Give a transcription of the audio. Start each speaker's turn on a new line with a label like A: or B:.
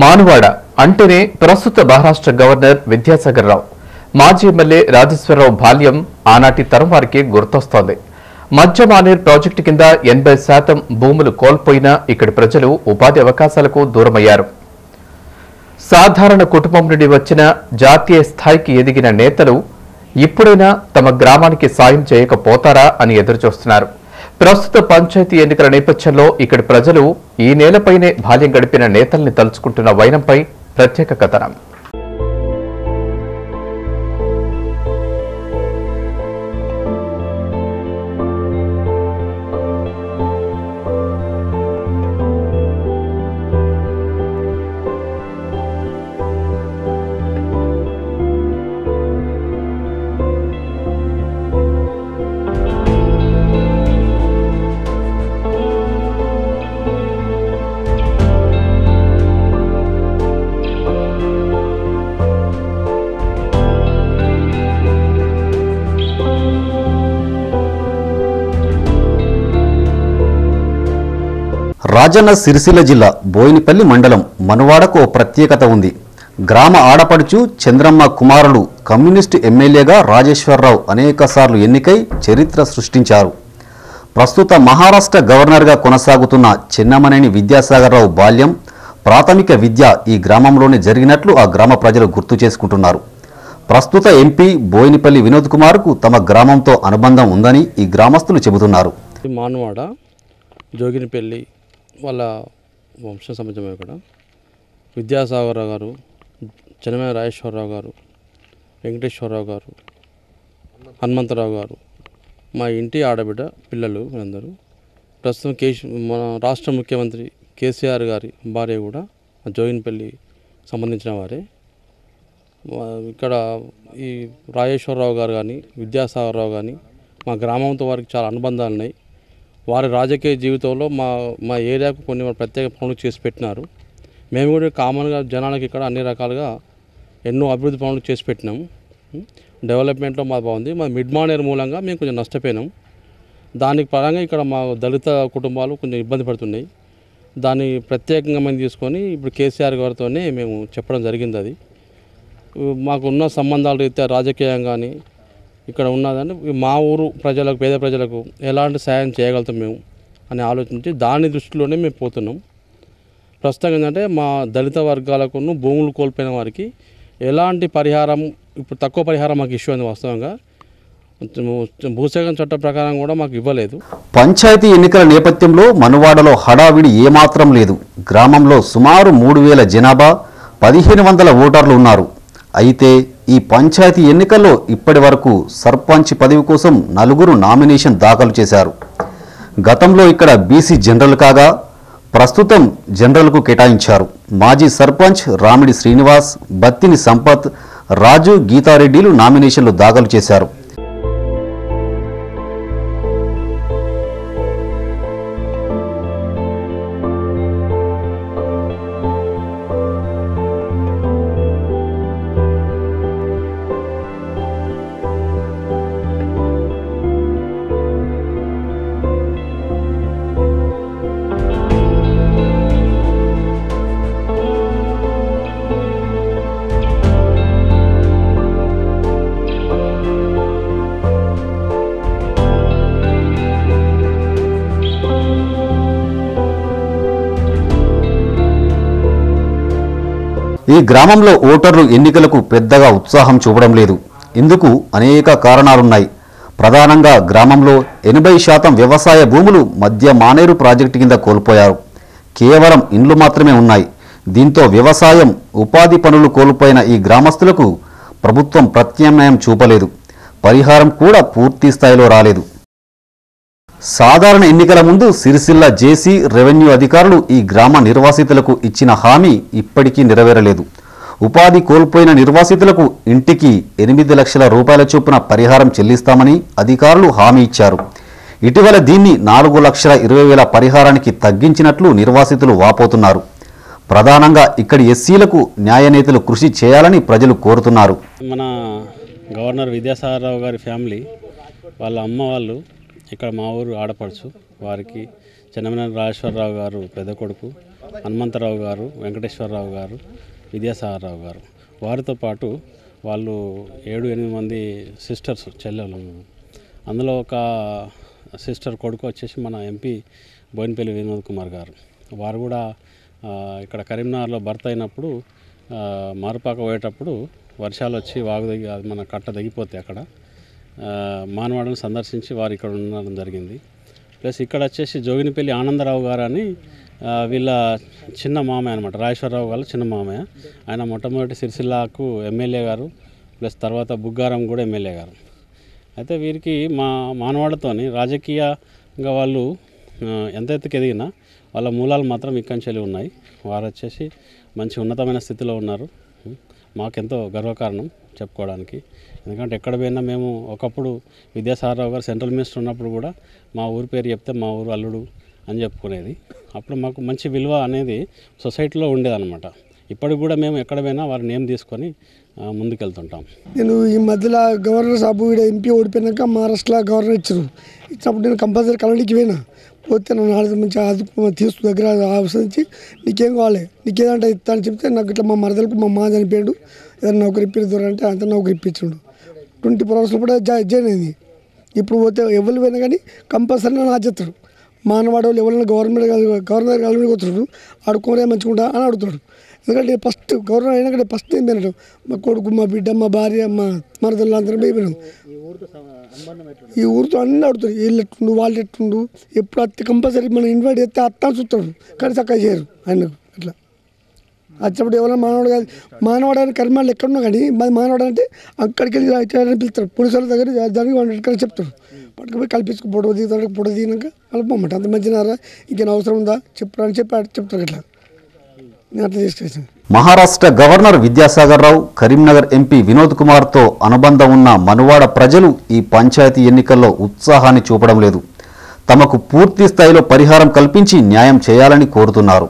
A: మానువాడ అంటేనే ప్రస్తుత మహారాష్ట్ర గవర్నర్ విద్యాసాగర్ రావు. మాజీ ఎమ్మెల్యే రాజేశ్వరరావు బాల్యం ఆనాటి తరం వారికి గుర్తొస్తోంది. మధ్య మానేర్ ప్రాజెక్టు కింద ఎనభై శాతం భూములు కోల్పోయినా ఇక్కడి ప్రజలు ఉపాధి అవకాశాలకు దూరమయ్యారు. సాధారణ కుటుంబం నుండి వచ్చిన జాతీయ స్థాయికి ఎదిగిన నేతలు ఇప్పుడైనా తమ గ్రామానికి సాయం చేయకపోతారా అని ఎదురుచూస్తున్నారు. ప్రస్తుత పంచాయతీ ఎన్నికల నేపథ్యంలో ఇక్కడి ప్రజలు ఈ నేలపైనే బాల్యం గడిపిన నేతల్ని తలుచుకుంటున్న వైనంపై ప్రత్యేక కథనం.
B: రాజన్న సిరిసిల్ల జిల్లా బోయినపల్లి మండలం మనువాడకు ఓ ప్రత్యేకత ఉంది. గ్రామ ఆడపడుచు చంద్రమ్మ కుమారుడు కమ్యూనిస్టు ఎమ్మెల్యేగా రాజేశ్వరరావు అనేకసార్లు ఎన్నికై చరిత్ర సృష్టించారు. ప్రస్తుత మహారాష్ట్ర గవర్నర్గా కొనసాగుతున్న చిన్నమనేని విద్యాసాగర్రావు బాల్యం ప్రాథమిక విద్య ఈ గ్రామంలోనే జరిగినట్లు ఆ గ్రామ ప్రజలు గుర్తు చేసుకుంటున్నారు. ప్రస్తుత ఎంపీ బోయినపల్లి వినోద్ కుమార్కు తమ గ్రామంతో అనుబంధం ఉందని ఈ గ్రామస్తులు చెబుతున్నారు.
C: ఈ మానవాడ జోగినిపల్లి వాళ్ళ వంశ సమాజం కూడా విద్యాసాగరరావు గారు చెన్నమైన రాజేశ్వరరావు గారు వెంకటేశ్వరరావు గారు హనుమంతరావు గారు మా ఇంటి ఆడబిడ్డ పిల్లలు అందరూ ప్రస్తుతం కేసీ మన రాష్ట్ర ముఖ్యమంత్రి కేసీఆర్ గారి భార్య కూడా ఆ సంబంధించిన వారే. ఇక్కడ ఈ రాజేశ్వరరావు గారు కానీ విద్యాసాగరరావు కానీ మా గ్రామంతో వారికి చాలా అనుబంధాలు ఉన్నాయి. వారి రాజకీయ జీవితంలో మా మా ఏరియాకు కొన్ని ప్రత్యేక పనులు చేసి పెట్టినారు. మేము కూడా కామన్గా జనాలకు ఇక్కడ అన్ని రకాలుగా ఎన్నో అభివృద్ధి పనులు చేసి పెట్టినాము డెవలప్మెంట్లో మా బాగుంది. మా మిడ్ మానేర్ మూలంగా మేము కొంచెం నష్టపోయినాం. దానికి పరంగా ఇక్కడ మా దళిత కుటుంబాలు కొంచెం ఇబ్బంది పడుతున్నాయి. దాన్ని ప్రత్యేకంగా మేము తీసుకొని ఇప్పుడు కేసీఆర్ గారితోనే మేము చెప్పడం జరిగింది అది. మాకున్న సంబంధాల రీత్యా రాజకీయం కానీ ఇక్కడ ఉన్నదంటే మా ఊరు ప్రజలకు పేద ప్రజలకు ఎలాంటి సాయం చేయగలుగుతాం మేము అని ఆలోచించి దాని దృష్టిలోనే మేము పోతున్నాం. ప్రస్తుతం ఏంటంటే మా దళిత వర్గాలకును భూములు కోల్పోయిన వారికి ఎలాంటి పరిహారం ఇప్పుడు తక్కువ పరిహారం మాకు ఇష్యూ అయింది వాస్తవంగా. భూసేకరణ చట్టం ప్రకారం కూడా మాకు ఇవ్వలేదు.
B: పంచాయతీ ఎన్నికల నేపథ్యంలో మనువాడలో హడావిడి ఏమాత్రం లేదు. గ్రామంలో సుమారు మూడు వేల జనాభా పదిహేను వందల ఓటర్లు ఉన్నారు. అయితే ఈ పంచాయతీ ఎన్నికల్లో ఇప్పటి వరకు సర్పంచ్ పదవి కోసం నలుగురు నామినేషన్ దాఖలు చేశారు. గతంలో ఇక్కడ బీసీ జనరల్ కాగా ప్రస్తుతం జనరల్కు కేటాయించారు. మాజీ సర్పంచ్ రామిడి శ్రీనివాస్ బత్తిని సంపత్ రాజు గీతారెడ్డిలు నామినేషన్లు దాఖలు చేశారు. ఈ గ్రామంలో ఓటర్లు ఎన్నికలకు పెద్దగా ఉత్సాహం చూపడం లేదు. ఇందుకు అనేక కారణాలున్నాయి. ప్రధానంగా గ్రామంలో ఎనభై శాతం వ్యవసాయ భూములు మధ్య మానేరు ప్రాజెక్టు కింద కోల్పోయారు. కేవలం ఇండ్లు మాత్రమే ఉన్నాయి. దీంతో వ్యవసాయం ఉపాధి పనులు కోల్పోయిన ఈ గ్రామస్తులకు ప్రభుత్వం ప్రత్యామ్నాయం చూపలేదు. పరిహారం కూడా పూర్తి స్థాయిలో రాలేదు. సాధారణ ఎన్నికల ముందు సిరిసిల్ల జేసీ రెవెన్యూ అధికారులు ఈ గ్రామ నిర్వాసితులకు ఇచ్చిన హామీ ఇప్పటికీ నెరవేరలేదు. ఉపాధి కోల్పోయిన నిర్వాసితులకు ఇంటికి ఎనిమిది లక్షల రూపాయల చొప్పున పరిహారం చెల్లిస్తామని అధికారులు హామీ ఇచ్చారు. ఇటీవల దీన్ని నాలుగు లక్షల ఇరవై వేల పరిహారానికి తగ్గించినట్లు నిర్వాసితులు వాపోతున్నారు. ప్రధానంగా ఇక్కడి ఎస్సీలకు న్యాయనేతలు కృషి చేయాలని ప్రజలు కోరుతున్నారు.
D: మన గవర్నర్ విద్యాసాగరరావు గారి ఫ్యామిలీ
E: వాళ్ళ అమ్మ వాళ్ళు ఇక్కడ మా ఊరు ఆడపడుచు. వారికి చెన్నమనేని రాజేశ్వరరావు గారు పెద్ద కొడుకు హనుమంతరావు గారు వెంకటేశ్వరరావు గారు విద్యాసాగరరావు గారు. వారితో పాటు వాళ్ళు ఏడు ఎనిమిది మంది సిస్టర్స్ చెల్లెలు. అందులో ఒక సిస్టర్ కొడుకు వచ్చేసి మన ఎంపీ బోయినపల్లి వినోద్ కుమార్ గారు. వారు కూడా ఇక్కడ కరీంనగర్లో భర్త అయినప్పుడు మారుపాక పోయేటప్పుడు వర్షాలు వచ్చి వాగు దిగి మన కట్ట దిగిపోతే అక్కడ. మానవాడను సందర్శించి వారు ఇక్కడ ఉండడం జరిగింది. ప్లస్ ఇక్కడ వచ్చేసి జోగినిపల్లి ఆనందరావు గారు అని వీళ్ళ చిన్న మామయ్య అనమాట రాజేశ్వరరావు గారు చిన్న మామయ్య. ఆయన మొట్టమొదటి సిరిసిల్లాకు ఎమ్మెల్యే గారు ప్లస్ తర్వాత బుగ్గారం కూడా ఎమ్మెల్యే గారు. అయితే వీరికి మా మానవాడతోని రాజకీయంగా వాళ్ళు ఎంత ఎత్తుకు ఎదిగినా వాళ్ళ మూలాలు మాత్రం ఇక్కడి నుంచి ఉన్నాయి. వారు వచ్చేసి మంచి ఉన్నతమైన స్థితిలో ఉన్నారు. మాకెంతో గర్వకారణం చెప్పుకోవడానికి. ఎందుకంటే ఎక్కడ పోయినా మేము ఒకప్పుడు విద్యాసాగరరావు గారు సెంట్రల్ మినిస్టర్ ఉన్నప్పుడు కూడా మా ఊరి పేరు చెప్తే మా ఊరు అల్లుడు అని చెప్పుకునేది. అప్పుడు మాకు మంచి విలువ అనేది సొసైటీలో ఉండేదన్నమాట. ఇప్పటికి కూడా మేము ఎక్కడ పోయినా వారి నేమ్ తీసుకొని ముందుకెళ్తుంటాం.
D: నేను ఈ మధ్యలో గవర్నర్ సాబు ఎంపీ ఓడిపోయినాక మహారాష్ట్రలో గవర్నర్ ఇచ్చారు. ఇచ్చినప్పుడు నేను కంపల్సరీ కలవడానికి పోయినా. పోతే నన్ను నాలుగు మంచి ఆదుకు తీసు దగ్గర ఆలోచించి నీకేం కావాలి? నీకేదంటే ఇస్తా అని చెప్తే నాకు ఇట్లా మా మరదలకు మా మా చనిపోయాడు. ఏదైనా నౌకరి ఇప్పిద్దారు అంటే అంత నౌకరి ఇప్పించాడు. ట్వంటీ ఫోర్ అవర్స్లో కూడా జా జాయిన్ అయింది. ఇప్పుడు పోతే ఎవరు పోయినా కానీ కంపల్సరీ నా ఆచేస్తాడు మానవాడు వాళ్ళు ఎవరైనా గవర్నమెంట్ గవర్నర్ గవర్నమెంట్ కూర్చున్నాడు ఆడు ఆడుకోరే మంచిగా అని అడుగుతాడు. ఎందుకంటే ఫస్ట్ గవర్నర్ అయినా ఫస్ట్ ఏం పోయినాడు మా కొడుకు మా బిడ్డ మా భార్య మా మరదలు అందరం పోయినాం ఈ ఊరితో అన్నీ అడుగుతారు. వీళ్ళు ఎట్టుండు వాళ్ళు ఎట్టుండు ఎప్పుడు అత్త కంపల్సరీ మనం ఇన్వైట్ చేస్తే అత్త చూస్తాడు. కానీ చక్కగా చేయరు ఆయనకు. వచ్చినప్పుడు ఎవరైనా మానవుడు కాదు. మానవాడు అని కర్మాలు ఎక్కడున్నా కానీ మరి మానవుడు అంటే అక్కడికి వెళ్ళి ఇట్లా పిలుస్తాడు పోలీసు వాళ్ళ దగ్గర దానికి వాళ్ళు చెప్తారు. పట్టుకుపోయి కల్పించుకు ఫోటో దిగుతాడు ఫోటో దిగినాక కలపమంట అంత మధ్యనారా ఇంకేం అవసరం ఉందా? చెప్పరా అని చెప్పి చెప్తారు ఇట్లా నేను
B: మహారాష్ట్ర గవర్నర్ విద్యాసాగర్ రావు కరీంనగర్ ఎంపీ వినోద్ కుమార్తో అనుబంధం ఉన్న మనువాడ ప్రజలు ఈ పంచాయతీ ఎన్నికల్లో ఉత్సాహాన్ని చూపడం లేదు. తమకు పూర్తి స్థాయిలో పరిహారం కల్పించి న్యాయం చేయాలని కోరుతున్నారు.